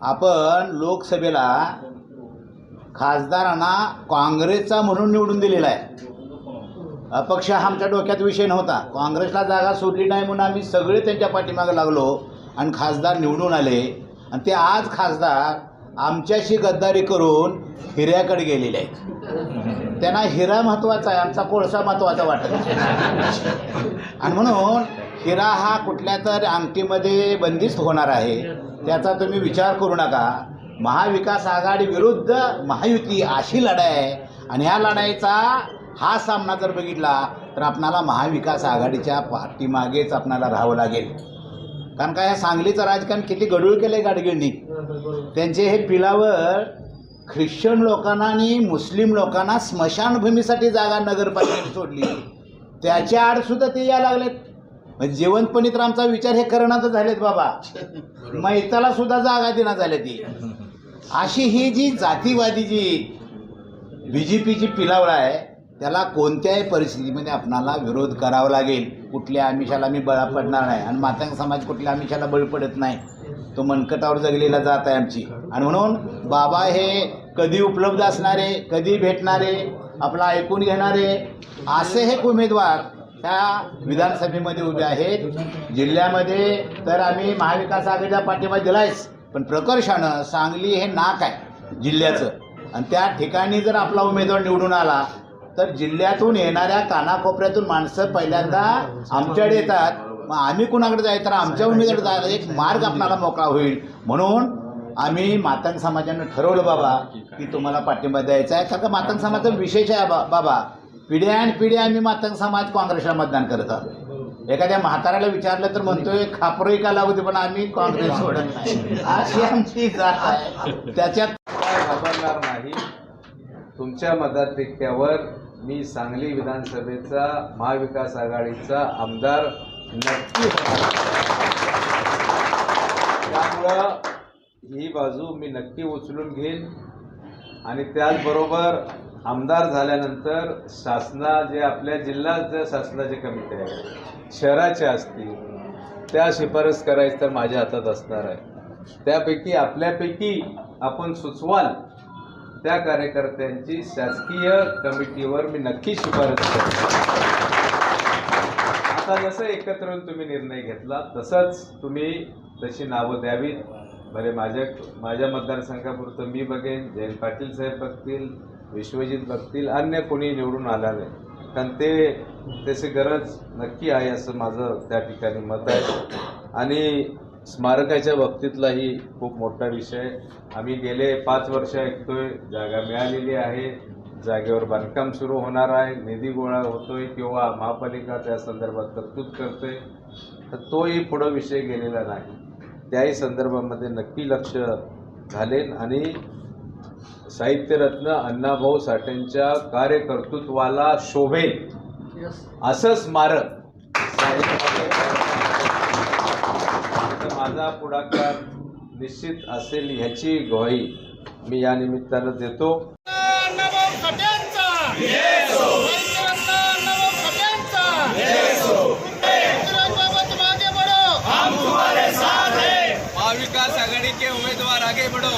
आपण लोकसभेला खासदारांना काँग्रेसचा म्हणून निवडून दिलेला आहे. अपक्ष हा आमच्या डोक्यात विषय नव्हता. काँग्रेसला जागा सोडली नाही म्हणून आम्ही सगळे त्यांच्या पाठीमागे लागलो आणि खासदार निवडून आले. आणि ते आज खासदार आमच्याशी गद्दारी करून हिऱ्याकडे गेलेले आहेत. त्यांना हिरा महत्त्वाचा आहे आमचा कोळसा महत्त्वाचा वाटत आणि म्हणून हिरा हा कुठल्या तर अंगठीमध्ये बंदिस्त होणार आहे. त्याचा तुम्ही विचार करू नका. महाविकास आघाडी विरुद्ध महायुती अशी लढाई आहे. आणि ह्या लढाईचा हा सामना जर बघितला तर आपणाला महाविकास आघाडीच्या पाठीमागेच आपणाला राहावं लागेल. कारण का ह्या सांगलीचं राजकारण किती गडूळ केलं आहे गाडगिळनी त्यांचे हे पिलावर ख्रिश्चन लोकांना आणि मुस्लिम लोकांना स्मशानभूमीसाठी जागा नगरपालिकेने सोडली. त्याच्या आडसुद्धा ते या लागलेत. म्हणजे जिवंतपणी तर आमचा विचार हे करणार झालेत बाबा. मैताला सुद्धा जागा देण्यात झाल्या ती. अशी ही जी जातीवादी जी बी जे पीची पिलावळ आहे त्याला कोणत्याही परिस्थितीमध्ये आपणाला विरोध करावा लागेल. कुठल्या आमिषाला मी बळा पडणार नाही आणि मातंग समाज कुठल्या आमिषाला बळी पडत नाही. तो मनकटावर जगलेला जात आहे आमची. आणि म्हणून बाबा हे कधी उपलब्ध असणारे कधी भेटणारे आपला ऐकून घेणारे असे हे उमेदवार त्या विधानसभेमध्ये उभे आहेत. जिल्ह्यामध्ये तर आम्ही महाविकास आघाडीला पाठिंबा दिलायच पण प्रकर्षानं सांगली हे नाक आहे जिल्ह्याचं. आणि त्या ठिकाणी जर आपला उमेदवार निवडून आला तर जिल्ह्यातून येणाऱ्या कानाकोपऱ्यातून माणसं पहिल्यांदा आमच्याकडे येतात. मग आम्ही कुणाकडे जायचं तर आमच्या उमेदवार जायला एक मार्ग आपणाला मोकळा होईल. म्हणून आम्ही मातंग समाजानं ठरवलं बाबा की तुम्हाला पाठिंबा द्यायचा आहे. कारण मातंग समाजाचा विशेष आहे बा बाबा. पिढ्यान पिढ्या आम्ही मातंग समाज काँग्रेसला मतदान करत आहोत एखाद्या म्हाताऱ्याला विचारलं तर म्हणतोय खापरही का लागू दे पण आम्ही काँग्रेस सोडत नाही. अशी आमची जात आहे. त्याच्यात काय घाबरणार नाही. तुमच्या मताधिक्यावर मी सांगली विधानसभेचा महाविकास आघाडीचा आमदार नक्की त्यामुळं ही बाजू मी नक्की उचलून घेईन. आणि त्याचबरोबर आमदार झाल्यानंतर शासना जे आपल्या जिल्हा ज्या शासनाचे कमिटी आहे शहराचे असतील त्या शिफारस करायची तर माझ्या हातात असणार आहे. त्यापैकी आपल्यापैकी आपण सुचवाल त्या कार्यकर्त्यांची शासकीय कमिटीवर मी नक्की शिफारस करेन आता जसं एकत्र येऊन तुम्ही निर्णय घेतला तसंच तुम्ही तशी नावं द्यावीत. बरे माझ्या माझ्या मतदारसंघापुरतं मी बघेन जयंत पाटील साहेब बघतील विश्वजित बघतील अन्य कोणी निवडून आला नाही. कारण ते त्याची गरज नक्की आहे असं माझं त्या ठिकाणी मत आहे. आणि स्मारकाच्या बाबतीतलाही खूप मोठा विषय. आम्ही गेले पाच वर्ष ऐकतोय जागा मिळालेली आहे. जागेवर बांधकाम सुरू होणार आहे. निधी गोळा होतोय किंवा महापालिका त्या संदर्भात तरतूद करतोय. तर तोही पुढं विषय गेलेला नाही. त्याही संदर्भामध्ये नक्की लक्ष घालेन आणि साहित्यरत्न अण्णाभाऊ साठेंच्या कार्यकर्तृत्वाला शोभेल. असं स्मारक माझा पुढाकार निश्चित असेल ह्याची ग्वाही मी या निमित्तानं देतो. महाविकास आघाडी के उमेदवार आगे बढ़ो.